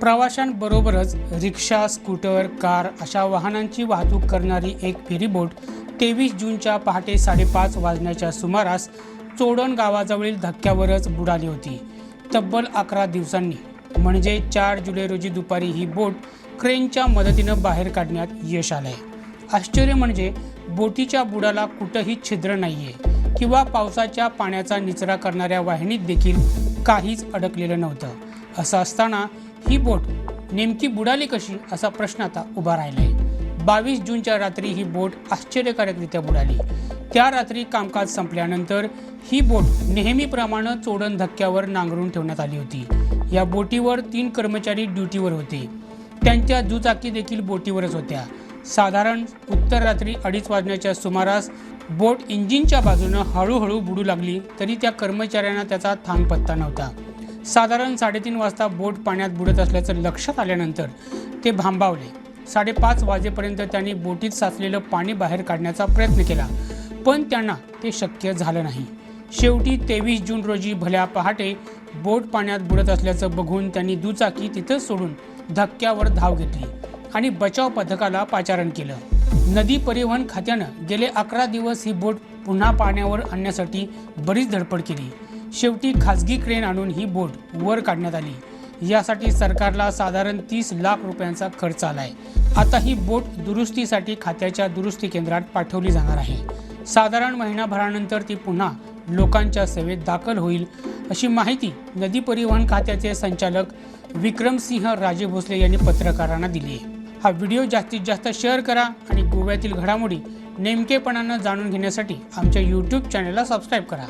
प्रवाशांबरोबरच रिक्षा scooter car अशा वाहनांची वाहतूक करणारी एक फेरीबोट तेवीस जूनच्या पहाटे साडेपाच वाजण्याच्या सुमारास चोडण गावाजवळील धक्क्यावरच बुडाली होती. तब्बल अकरा दिवसांनी म्हणजे चार जुलै रोजी दुपारी ही बोट क्रेनच्या मदतीनं बाहेर काढण्यात यश आलंय. आश्चर्य म्हणजे बोटीच्या बुडाला कुठंही छिद्र नाहीये किंवा पावसाच्या पाण्याचा निचरा करणाऱ्या वाहिनीत देखील काहीच अडकलेलं नव्हतं. असं असताना ही बोट नेमकी बुडाली कशी असा प्रश्न आता उभा राहिला आहे बावीस जूनच्या रात्री ही बोट आश्चर्यकारकरित्या बुडाली. त्या रात्री कामकाज संपल्यानंतर ही बोट नेहमीप्रमाणे चोडण धक्क्यावर नांगरून ठेवण्यात आली होती. या बोटीवर तीन कर्मचारी ड्युटीवर होते. त्यांच्या दुचाकी देखील बोटीवरच होत्या. साधारण उत्तर रात्री अडीच वाजण्याच्या सुमारास बोट इंजिनच्या बाजूनं हळूहळू बुडू लागली तरी त्या कर्मचाऱ्यांना त्याचा थांगपत्ता नव्हता. साधारण साडेतीन वाजता बोट पाण्यात बुडत असल्याचं लक्षात आल्यानंतर ते भांबावले. साडेपाच वाजेपर्यंत त्यांनी बोटीत साचलेलं पाणी बाहेर काढण्याचा प्रयत्न केला पण त्यांना ते शक्य झालं नाही. शेवटी तेवीस जून रोजी भल्या पहाटे बोट पाण्यात बुडत असल्याचं बघून त्यांनी दुचाकी तिथंच सोडून धक्क्यावर धाव घेतली आणि बचाव पथकाला पाचारण केलं. नदी परिवहन खात्यानं गेले अकरा दिवस ही बोट पुन्हा पाण्यावर आणण्यासाठी बरीच धडपड केली. शेवटी खासगी क्रेन आणून ही बोट वर काढण्यात आली. यासाठी सरकारला साधारण तीस लाख रुपयांचा खर्च आलाय. आता ही बोट दुरुस्तीसाठी खात्याच्या दुरुस्ती केंद्रात पाठवली जाणार आहे. साधारण महिनाभरानंतर ती पुन्हा लोकांच्या सेवेत दाखल होईल अशी माहिती नदी परिवहन खात्याचे संचालक विक्रमसिंह राजे भोसले यांनी पत्रकारांना दिली आहे. हा व्हिडिओ जास्तीत जास्त शेअर करा आणि गोव्यातील घडामोडी नेमकेपणानं जाणून घेण्यासाठी आमच्या यूट्यूब चॅनलला सबस्क्राईब करा.